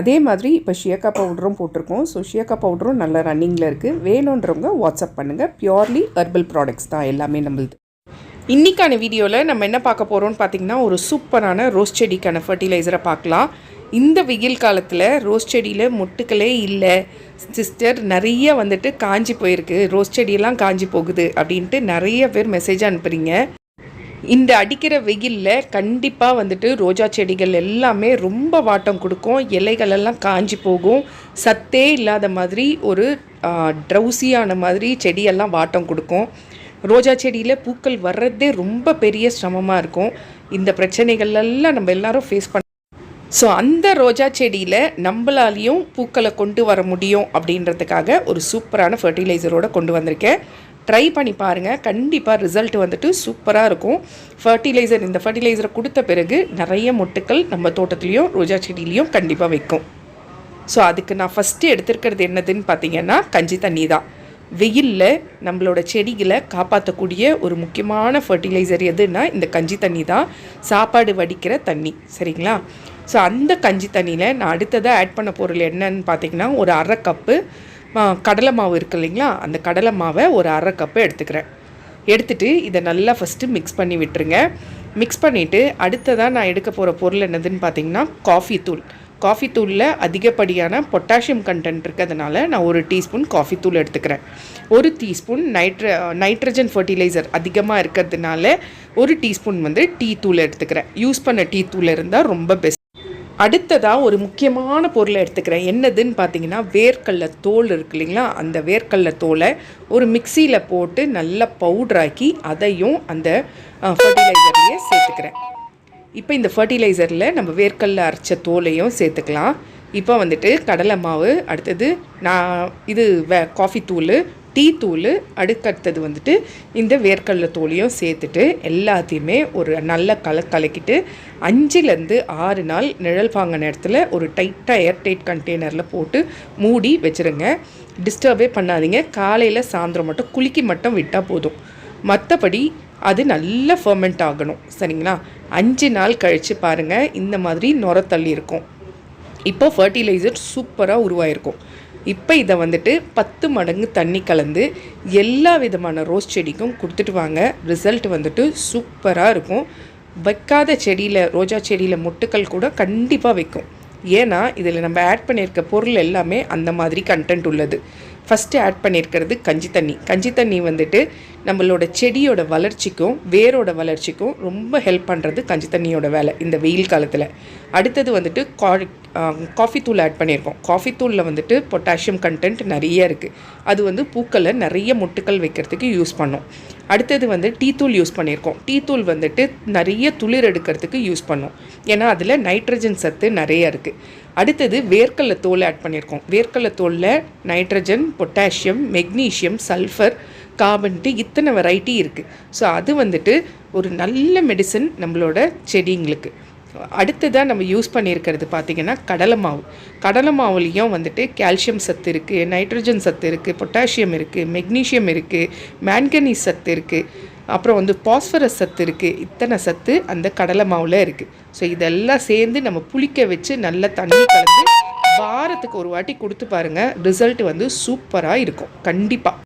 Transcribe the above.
அதே மாதிரி இப்போ ஷியக்கா பவுடரும் போட்டிருக்கோம். ஸோ ஷியக்கா பவுடரும் நல்ல ரன்னிங்கில் இருக்குது வேணுன்றவங்க வாட்ஸ்அப் பண்ணுங்கள் பியோர்லி ஹெர்பல் ப்ராடக்ட்ஸ் தான் எல்லாமே நம்மளுது. இன்றைக்கான வீடியோவில் நம்ம என்ன பார்க்க போகிறோம்னு பார்த்தீங்கன்னா ஒரு சூப்பரான ரோஸ் செடிக்கான ஃபர்டிலைசரை பார்க்கலாம். இந்த வெயில் காலத்தில் ரோஸ் செடியில் மொட்டுக்களே இல்லை. சிஸ்டர் நிறைய வந்துட்டு காஞ்சி போயிருக்கு. ரோஸ் செடியெல்லாம் காஞ்சி போகுது அப்படின்ட்டு நிறைய பேர் மெசேஜ் அனுப்புகிறீங்க இந்த அடிக்கிற வெயிலில் கண்டிப்பாக வந்துட்டு ரோஜா செடிகள் எல்லாமே ரொம்ப வாட்டம் கொடுக்கும். இலைகள் எல்லாம் காஞ்சி போகும். சத்தே இல்லாத மாதிரி ஒரு ட்ரௌசியான மாதிரி செடியெல்லாம் வாட்டம் கொடுக்கும். ரோஜா செடியில் பூக்கள் வர்றதே ரொம்ப பெரிய சிரமமாக இருக்கும். இந்த பிரச்சனைகள் எல்லாம் நம்ம எல்லாரும் ஃபேஸ் பண்ண ஸோ அந்த ரோஜா செடியில் நம்மளாலையும் பூக்களை கொண்டு வர முடியும் அப்படின்றதுக்காக ஒரு சூப்பரான ஃபர்டிலைசரோடு கொண்டு வந்திருக்கேன். ட்ரை பண்ணி பாருங்கள் கண்டிப்பாக ரிசல்ட் வந்துட்டு சூப்பராக இருக்கும். ஃபர்டிலைசர் இந்த ஃபர்டிலைசரை கொடுத்த பிறகு நிறைய மொட்டுக்கள் நம்ம தோட்டத்துலேயும் ரோஜா செடியிலையும் கண்டிப்பாக வைக்கும். ஸோ அதுக்கு நான் ஃபஸ்ட்டு எடுத்திருக்கிறது என்னதுன்னு பார்த்தீங்கன்னா கஞ்சி தண்ணி தான் வெயிலில் நம்மளோட செடிகளை காப்பாற்றக்கூடிய ஒரு முக்கியமான ஃபர்டிலைசர் எதுன்னா இந்த கஞ்சி தண்ணி தான் சாப்பாடு வடிக்கிற தண்ணி. சரிங்களா? ஸோ அந்த கஞ்சி தண்ணியில் நான் அடுத்ததாக ஆட் பண்ண பொருள் என்னன்னு பார்த்தீங்கன்னா ஒரு அரை கப்பு கடலை மாவு இருக்கு இல்லைங்களா? அந்த கடலை மாவை ஒரு அரை கப்பு எடுத்துக்கிறேன். எடுத்துகிட்டு இதை நல்லா ஃபஸ்ட்டு மிக்ஸ் பண்ணி விட்டுருங்க. மிக்ஸ் பண்ணிவிட்டு அடுத்ததாக நான் எடுக்க போகிற பொருள் என்னதுன்னு பார்த்தீங்கன்னா காஃபி தூள். காஃபி தூளில் அதிகப்படியான பொட்டாசியம் கண்டென்ட் இருக்கிறதுனால நான் ஒரு டீஸ்பூன் காஃபி தூள் எடுத்துக்கிறேன். ஒரு டீஸ்பூன் நைட்ர நைட்ரஜன் ஃபர்டிலைசர் அதிகமாக இருக்கிறதுனால ஒரு டீஸ்பூன் வந்து டீ தூள் எடுத்துக்கிறேன். யூஸ் பண்ண டீ தூள் இருந்தால் ரொம்ப பெஸ்ட் அடுத்ததாக ஒரு முக்கியமான பொருளை எடுத்துக்கிறேன். என்னதுன்னு பார்த்தீங்கன்னா வேர்க்கடல தோல் இருக்கு இல்லைங்களா? அந்த வேர்க்கடல தோலை ஒரு மிக்சியில் போட்டு நல்லா பவுட்ராக்கி அதையும் அந்த ஃபர்டிலைசர்லேயே சேர்த்துக்கிறேன். இப்போ இந்த ஃபர்டிலைசரில் நம்ம வேர்க்கடல அரைச்ச தோலையும் சேர்த்துக்கலாம். இப்போ வந்துட்டு கடலை மாவு அடுத்தது நான் இது வே காஃபி தூள் டீ தூள் அடுக்கடுத்தது வந்துட்டு இந்த வேர்க்கடலை தோலையும் சேர்த்துட்டு எல்லாத்தையுமே ஒரு நல்ல கல கலக்கிட்டு அஞ்சுலேருந்து ஆறு நாள் நிழல் வாங்கின இடத்துல ஒரு டைட்டாக ஏர் டைட் கண்டெய்னரில் போட்டு மூடி வச்சுருங்க. டிஸ்டர்பே பண்ணாதீங்க. காலையில் சாயந்தரம் மட்டும் குலுக்கி மட்டும் விட்டால் போதும். மற்றபடி அது நல்லா ஃபர்மெண்ட் ஆகணும். சரிங்களா? அஞ்சு நாள் கழித்து பாருங்கள் இந்த மாதிரி நுர தள்ளி இருக்கும். இப்போ ஃபர்டிலைசர் சூப்பராக உருவாயிருக்கும். இப்போ இதை வந்துட்டு பத்து மடங்கு தண்ணி கலந்து எல்லா விதமான ரோஸ் செடிக்கும் கொடுத்துட்டு வாங்க. ரிசல்ட் வந்துட்டு சூப்பராக இருக்கும். வைக்காத செடியில் ரோஜா செடியில் மொட்டுக்கள் கூட கண்டிப்பாக வைக்கும். ஏன்னா இதில் நம்ம ஆட் பண்ணியிருக்க பொருள் எல்லாமே அந்த மாதிரி கண்டென்ட் உள்ளது. ஃபஸ்ட்டு ஆட் பண்ணியிருக்கிறது கஞ்சி தண்ணி. கஞ்சி தண்ணி வந்துட்டு நம்மளோட செடியோட வளர்ச்சிக்கும் வேரோட வளர்ச்சிக்கும் ரொம்ப ஹெல்ப் பண்ணுறது கஞ்சி தண்ணியோட வேலை இந்த வெயில் காலத்தில். அடுத்தது வந்துட்டு கா காஃபி தூள் ஆட் பண்ணியிருக்கோம். காஃபி தூளில் வந்துட்டு பொட்டாசியம் கண்டென்ட் நிறைய இருக்குது அது வந்து பூக்களை நிறைய முட்டுக்கள் வைக்கிறதுக்கு யூஸ் பண்ணும். அடுத்தது வந்து டீ தூள் யூஸ் பண்ணியிருக்கோம். டீ தூள் வந்துட்டு நிறைய துளிர் எடுக்கிறதுக்கு யூஸ் பண்ணும். ஏன்னா அதில் நைட்ரஜன் சத்து நிறைய இருக்குது அடுத்தது வேர்க்கடலை தோல் ஆட் பண்ணியிருக்கோம். வேர்க்கடலை தோலில் நைட்ரஜன் பொட்டாசியம் மெக்னீஷியம் சல்ஃபர் கார்பன்ட்டு இத்தனை வெரைட்டி இருக்குது ஸோ அது வந்துட்டு ஒரு நல்ல மெடிசன் நம்மளோட செடிங்களுக்கு. அடுத்ததாக நம்ம யூஸ் பண்ணியிருக்கிறது பார்த்திங்கன்னா கடலை மாவு. கடலை மாவுலேயும் வந்துட்டு கால்சியம் சத்து இருக்குது நைட்ரஜன் சத்து இருக்குது பொட்டாசியம் இருக்குது மெக்னீஷியம் இருக்குது மேன்கனீஸ் சத்து இருக்குது அப்புறம் வந்து பாஸ்பரஸ் சத்து இருக்குது இத்தனை சத்து அந்த கடலை மாவில் இருக்குது ஸோ இதெல்லாம் சேர்ந்து நம்ம புளிக்க வச்சு நல்ல தண்ணி கலந்து வாரத்துக்கு ஒரு வாட்டி கொடுத்து பாருங்கள் ரிசல்ட் வந்து சூப்பராக இருக்கும். கண்டிப்பாக